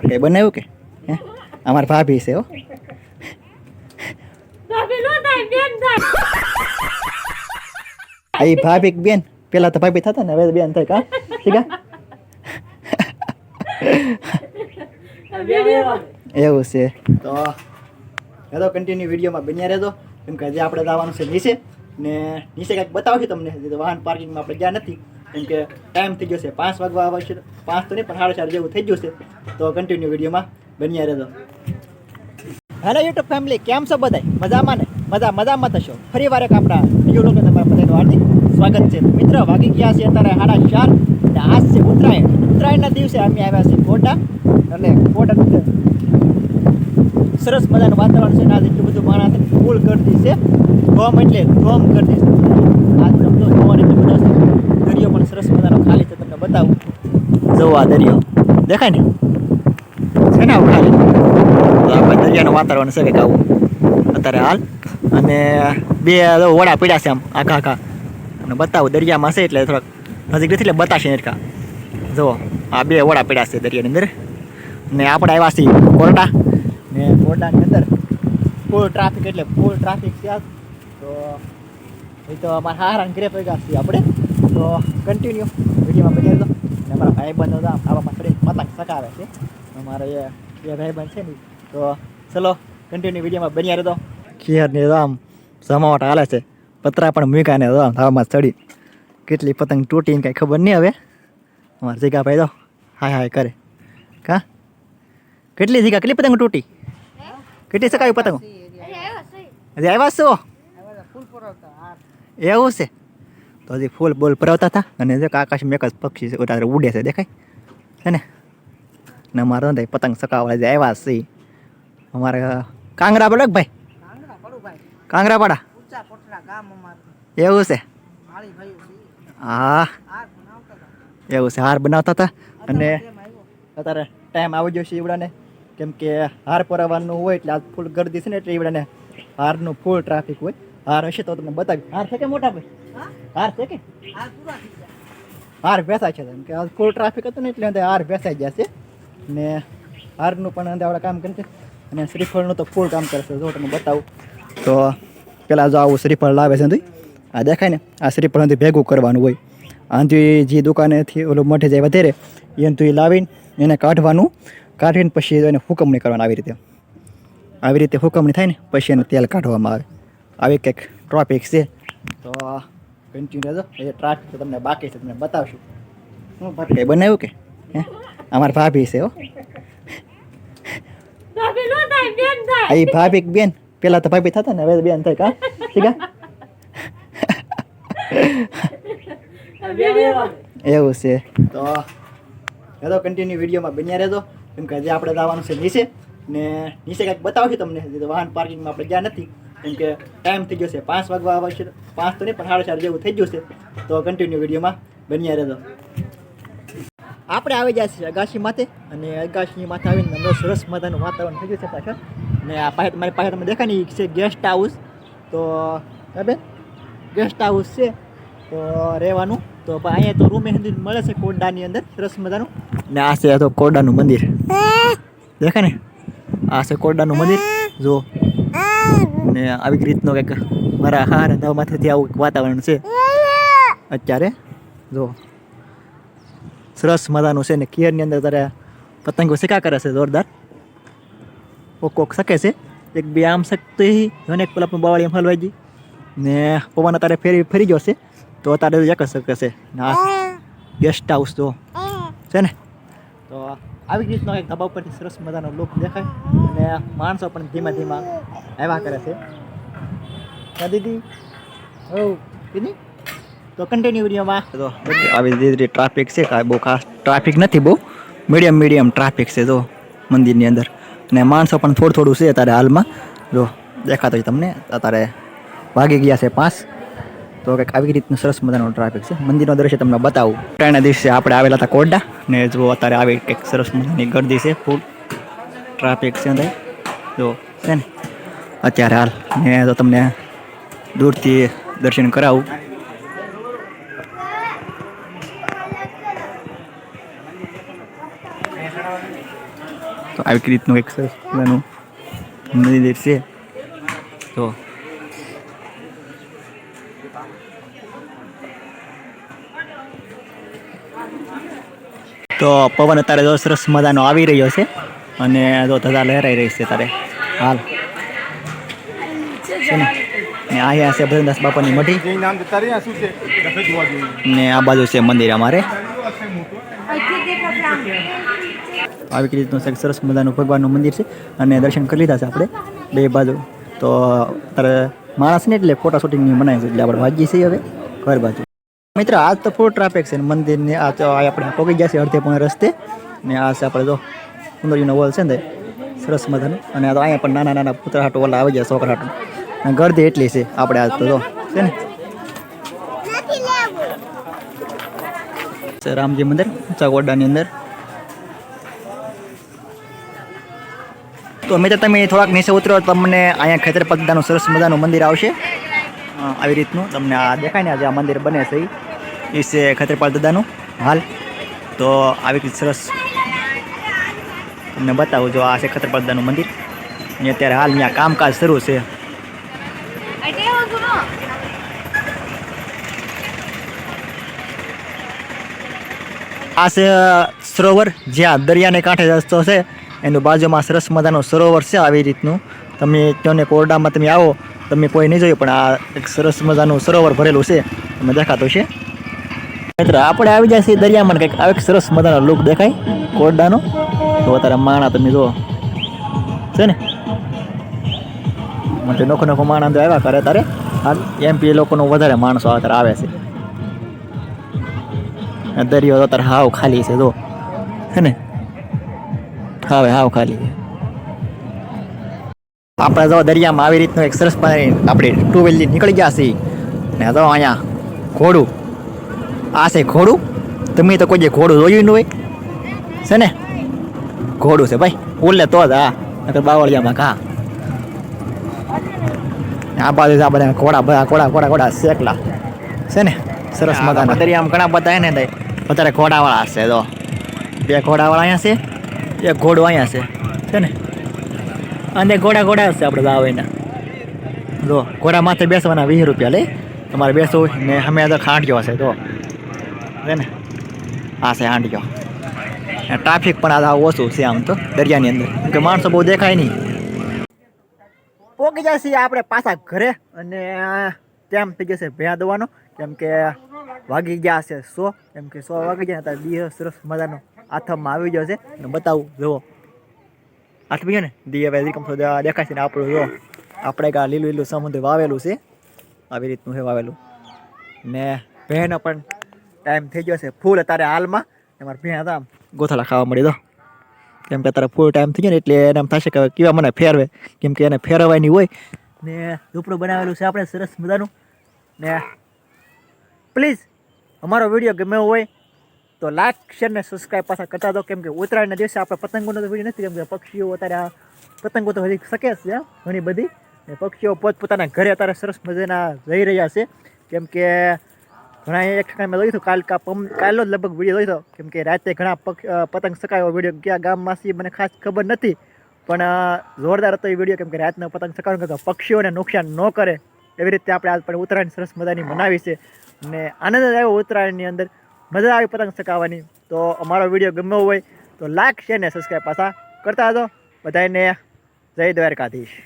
કઈ બનાવ્યું કે? હે? અમાર ભાભી છે હો. એ નો થાય બેન થાય. આ ઈ ભાભી બેન? પેલા તો ભાભી થતા ને હવે બેન થાય કા ઠીક એવું છે. તો હેલો કન્ટિન્યુ વિડીયોમાં બન્યા રહેતો કેમ કે આજે આપણે જવાનું છે નીચે. ને નીચે કંઈક બતાવશું તમને. વાહન પાર્કિંગમાં આપણે ગયા નથી. કેમ કે ટાઈમ થઈ ગયો છે. પાંચ વાગવા આવે છે. પાંચ તો નહીં, પણ સાડા ચાર જેવું થઈ ગયું છે. તો કન્ટિન્યુ વિડીયોમાં બન્યા રહેજો. હેલો યુટ્યુબ ફેમિલી કેમ છો બધાય? મજામાં ને? મજા, મજામાં થશો. ફરી વાર એક આપણા બીજું લોકો તમારા બધાનું હાર્દિક સ્વાગત છે. મિત્ર વાગી ગયા છે અત્યારે સાડા ચાર અને આજ છે ઉત્તરાયણ. ઉત્તરાયણના દિવસે અમે આવ્યા છીએ ફોટા. અને ફોટા સરસ મજાનું વાતાવરણ છે આજે એટલું બધું માણસ ફૂલ કરતી છે. ગોમ એટલે ગોમ કરતી છે. આજ તમને જોવાનું એટલે બધા છે દરિયો પણ સરસ મજાનો ખાલી છે તમને બતાવું. જોવો આ દરિયો. દેખાય ને? છે ને આવું ખાલી? આપણે દરિયાનું વાતાવરણ છે કંઈક આવું. અત્યારે હાલ. અને બે વડા પીડ્યા છે આમ આખા આખા. અને બતાવું દરિયામાં છે એટલે થોડાક નજીક નથી એટલે બતાશે નરકા જુઓ આ બે વડા પીડ્યા છે દરિયાની અંદર. ને આપણે આવ્યા છીએ કોરડા ને કોરડાની અંદર ફૂલ ટ્રાફિક એટલે ફૂલ ટ્રાફિક છે. તો એ તો અમારા હારા ગ્રેપ ભેગા છીએ આપણે. તો કન્ટિન્યુ વિડીયોમાં બની દો ને અમારા ભાઈબંધો તો આમ આવામાં ફરી પતંગ સકાવે છે. અમારા એ બે ભાઈબંધ છે ને તો ચલો કન્ટિન્યુ વિડીયોમાં બન્યા રહેતો ખીયરની તો આમ જમાવટ હાલે છે. પતરા પણ મૂક્યા ને હવામાં ચડી. કેટલી પતંગ તૂટી ને કાંઈ ખબર નહીં હવે. અમારા જીગા ભાઈ તો હાય હાય કરે. કા? કેટલી જગ્યા કેટલી પતંગ તૂટી? કેટલી સકાવી પતંગ? હજી આવ્યા છો? એવું છે? તો હજી ફૂલ બોલ પરાવતા હતા અને જો આકાશ મેક જ પક્ષી છે ઓલા ઉડે છે, દેખાય? છે ને? ને અમારે નથી પતંગ સકાવાળા જે આવ્યા છે. અમારે કાંગરા પડે ભાઈ? કાંગરા પાડા એવું છે? હા. એવું છે, હાર બનાવતા હતા. અને અત્યારે ટાઈમ આવી ગયો છે ઈવડાને. કેમ કે હાર પરાવવાનું હોય એટલે આજ ફૂલ ગરદી છે ને એટલે ઈવડાને હારનું ફૂલ ટ્રાફિક હોય. હાર હશે તો તમને બતાવી હાર છે કે મોટા ભાઈ? હાર છે કે? હાર બેસાય છે કે આ ફૂલ ટ્રાફિક હતું ને એટલે અંદર હાર બેસાઈ જશે છે. ને હારનું પણ અંદર આપણે કામ કરે છે. અને શ્રીફળનું તો ફૂલ કામ કરે છે. જો તમને બતાવું. તો પેલા જો આવું શ્રીફળ લાવે છે આ દેખાય ને? આ શ્રીફળ નથી ભેગું કરવાનું હોય. આંધી જે દુકાનેથી ઓલું મઠે જાય વધારે એનાથી લાવીને એને કાઢવાનું. કાઢીને પછી એને હુકમણી કરવાની આવી રીતે. આવી રીતે હુકમણી થાય ને પછી એને તેલ કાઢવામાં આવે. આવી કંઈક ટ્રોપિક છે. તો કન્ટિન્યુ રહેજો. એ ટ્રાફિક તો તમને બાકી છે તમને બતાવશું. શું ભાભી બનાવ્યું કે? હે? અમારા ભાભી છે હો. ભાભી નો થાય બેન થાય. આ ઈ ભાભી બેન? પેલા તો ભાભી થતા ને હવે બેન થાય કા ઠીક હે? એવું છે. તો હેલો કન્ટિન્યુ વિડીયોમાં બન્યા રહેજો. કેમ કે આજે આપણે જવાનું છે નીચે. ને નીચે કંઈક બતાવશું તમને. વાહન પાર્કિંગમાં આપણે ગયા નથી. કેમ કે ટાઈમ થઈ ગયો છે. પાંચ વાગવા આવે છે. પાંચ તો નહીં પણ સાડા ચાર જેવું થઈ ગયું છે. તો કન્ટિન્યુ વિડીયોમાં બન્યા રહેજો. આપણે આવી જાય છે અગાશી માથે અને અગાશી માથે આવીને અંદર સરસ મજાનું વાતાવરણ થઈ ગયું છે પાછળ. ને આ પાસે મારી પાસે તમે દેખાય ને છે ગેસ્ટ હાઉસ તો બેન ગેસ્ટ હાઉસ છે. તો રહેવાનું. તો અહીંયા તો રૂમ સુધી મળે છે કોરડાની અંદર સરસ મજાનું. ને આ છે તો કોરડાનું મંદિર. દેખાય ને આ છે કોરડાનું મંદિર. જો ને આવી રીતનો કંઈક મારા હારા માથેથી આવું વાતાવરણ છે. અત્યારે, જો, સરસ મજાનું છે ને કિયરની અંદર તારે પતંગો શેકા કરે છે, જોરદાર. કોક શકે છે. એક બે આમ શકતી અને એક પેલા પણ બાવળી એમ હલવાઈ ગઈ. ને પવન તારે ફેરી ફરી ગયો છે. તો તારે એક શકે છે. ના ગેસ્ટ હાઉસ તો છે ને? તો આવી રીતનો એક ધાબા ઉપરથી સરસ મજાનો લુક દેખાય અને માણસો પણ ધીમા ધીમા આવ્યા કરે છે. દીદી. હો દીદી? તો કન્ટિન્યુ વિડીયોમાં તો આવી રીતે ટ્રાફિક છે, કાંઈ બહુ ખાસ ટ્રાફિક નથી બહુ. મીડિયમ મીડિયમ ટ્રાફિક છે, જો, મંદિરની અંદર. અને માણસો પણ થોડું થોડું છે અત્યારે હાલમાં. જો, દેખાતો હોય તમને. અત્યારે વાગી ગયા છે પાંચ. તો કંઈક આવી રીતનું સરસ મજાનો ટ્રાફિક છે. મંદિરનો દ્રશ્ય તમને બતાવું. ત્રણના દિવસે આપણે આવેલા હતા કોરડા ને જો અત્યારે આવી કંઈક સરસ મજાની ગરદી છે. ફૂલ ટ્રાફિક છે અંદર. જો છે ને, અત્યારે હાલ ને તો તમને દૂરથી દર્શન કરાવું. તો આવી રીતનું એક સરસ મજાનું મંદિર છે. તો તો પવન અત્યારે જો સરસ મજાનો આવી રહ્યો છે. અને જો ધજા લહેરાઈ રહી છે તારે હાલ. છે ને? ને અહીંયા છે ભજનદાસ બાપાની મઢી. ને આ બાજુ છે મંદિર અમારે. આવી રીતનું છે સરસ મજાનું ભગવાનનું મંદિર છે. અને દર્શન કરી લીધા છે આપણે બે બાજુ. તો અત્યારે માણસ ને એટલે ફોટા શૂટિંગની મનાય છે એટલે આપણે ભાગીએ છીએ હવે. ઘર બાજુ. મિત્ર, આજ તો ફૂલ ટ્રાફિક છે મંદિરની, આ તો આપણે પોગી ગયા છે અડધે પોણે રસ્તે. ને આ છે આપણે જો સુંદરીનો વોલ છે ને, સરસ મજાનો. અને આ તો અહીંયા પણ નાના નાના પુતળા હાટો ઓલા આવી જાય છોકરા હાટો અને ગરદી એટલી છે આપણે આજ તો જો, છે ને? રામજી મંદિર ચગોડાની અંદર. તો મિત્ર, તમે થોડાક નીચે ઉતરો, તમને અહીંયા ખેતર પગદાનું સરસ મજાનું મંદિર આવશે. આવી રીતનું તમને આ દેખાય ને આજે આ મંદિર બને છે ઈ છે ખતરપાલ દાદાનું. હાલ. તો આવી સરસ તમને બતાવું જો આ છે ખતરપાલ દાદાનું મંદિર. અને અત્યારે હાલ ત્યાં કામકાજ શરૂ છે. આ છે સરોવર, જ્યાં દરિયાને કાંઠે રસ્તો છે. એનું બાજુમાં સરસ મજાનું સરોવર છે આવી રીતનું. તમે ત્યાંને કોરડામાં તમે આવો, તમે કોઈ નહીં જોયું, પણ આ એક સરસ મજાનું સરોવર ભરેલું છે. તમે દેખાતું છે મિત્ર, આપણે આવી જાય છે દરિયામાં કંઈક આવે સરસ મજાનો લુક દેખાય, કોરડાનો. તો અત્યારે માણા તમે જુઓ. છે ને? માટે નોખો નોખો માણા આવ્યા કરે તારે. એમપી લોકોનો વધારે માણસો અત્યારે આવે છે. દરિયો તો અત્યારે હાવ ખાલી છે જો હે ને? હાવે હાવ ખાલી છે. આપણે જો દરિયામાં આવી રીતનું એક સરસ પાણી આપણે ટુ વ્હીલથી નીકળી ગયા છીએ. ને તો અહીંયા, ઘોડું. આ છે ઘોડું. તમે તો કોઈ ઘોડું જોયું ન હોય. છે ને? ઘોડું છે ભાઈ. ઉલ્લે તો જ હા નકર બાવળિયામાં ઘા. આ બાજુ છે આ બધા ઘોડા બધા ઘોડા ઘોડા ઘોડા શેકલા. છે ને? સરસ મજાના. દરિયામાં ઘણા બધા ને અત્યારે ઘોડાવાળા છે તો બે ઘોડાવાળા અહીંયા છે એક ઘોડો અહીંયા છે. છે ને? અને ઘોડા ઘોડા હશે છે આપણે દાવાઈના જો ઘોડા માથે બેસવાના વીસ રૂપિયા લે. તમારે બેસવું ને અમે તો ખાંડ્યો હશે તો છે ને. આ છે હાંડ્યો ટ્રાફિક પણ આ ઓછું છે આમ તો, દરિયાની અંદર. કે માણસો બહુ દેખાય નહીં. પોગી જશે આપણે પાછા ઘરે અને તેમ થઈ જશે ભેયા દવાનો કેમ કે વાગી ગયા છે સો, કેમ કે સો વાગી ગયા હતા દીહ સરસ મજાનો આથમમાં આવી ગયો છે. અને બતાવું, જુઓ. હાથ ગયો ને દીહ હવે રીકમ દેખાય છે ને આપણું જો આપણે કાં લીલું લીલું સમુદ્ર વાવેલું છે. આવી રીતનું છે વાવેલું. ને ભેનો પણ ટાઈમ થઈ ગયો છે. ફૂલ અત્યારે હાલમાં. અમારે ભેં હતા ગોથાળા ખાવા મળી દો. કેમ કે અત્યારે ફૂલ ટાઈમ થઈ ગયો ને એટલે એને એમ થશે કે કેવા મને ફેરવે. કેમ કે એને ફેરવવાની હોય. ને ઝૂંપડું બનાવેલું છે આપણે સરસ મજાનું. ને પ્લીઝ અમારો વીડિયો ગમ્યો હોય તો લાઈક શેર ને સબસ્ક્રાઈબ પાછા કરતા દો કેમ કે ઉત્તરાયણના દિવસે આપણે પતંગોનો તો વીડિયો નથી કેમ કે પક્ષીઓ અત્યારે આ પતંગો તો હજી શકે છે, ઘણી બધી. ને પક્ષીઓ પોતપોતાના ઘરે અત્યારે સરસ મજાના જઈ રહ્યા છે. કેમ કે ઘણા એક ઠેકાણે મેં હતું, કાલ કા પમ કાલનો જ લગભગ વીડિયો હતો. કેમ કે રાતે ઘણા પતંગ સકાયો વીડિયો ક્યાં ગામમાં છે મને ખાસ ખબર નથી, પણ જોરદાર હતો એ વીડિયો કેમ કે રાતના પતંગ સકાવવાનું કે પક્ષીઓને નુકસાન ન કરે. એવી રીતે આપણે આજ પણ ઉત્તરાયણ સરસ મજાની મનાવી છે. ને આનંદ જ આવ્યો ઉત્તરાયણની અંદર. મજા આવી પતંગ ચકાવવાની તો અમારો વીડિયો ગમ્યો હોય તો લાઈક શેર ને સબસ્ક્રાઈબ પાછા કરતા હતો બધાને જય દ્વારકાધીશ.